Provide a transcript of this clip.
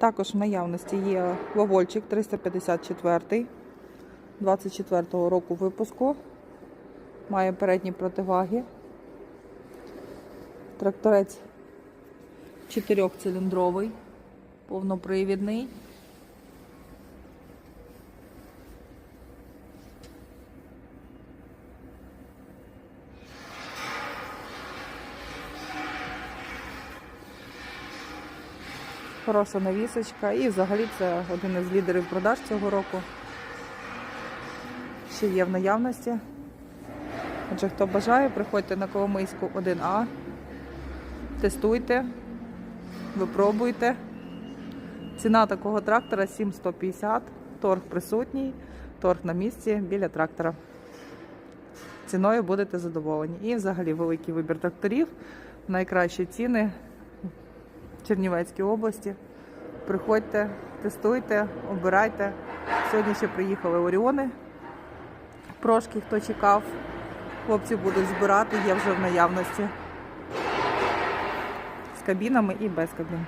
Також в наявності є Вовольчик 354 24-го року випуску. Має передні противаги. Тракторець чотирьохциліндровий, повнопривідний. Хороша навісочка і взагалі це один із лідерів продаж цього року. Ще є в наявності. Отже, хто бажає, приходьте на Коломийську 1А, тестуйте, випробуйте. Ціна такого трактора 7150, торг присутній, торг на місці біля трактора. Ціною будете задоволені. І взагалі великий вибір тракторів, найкращі ціни в Чернівецькій області. Приходьте, тестуйте, обирайте. Сьогодні ще приїхали Оріони. Прошки, хто чекав, хлопці будуть збирати, є вже в наявності. З кабінами і без кабін.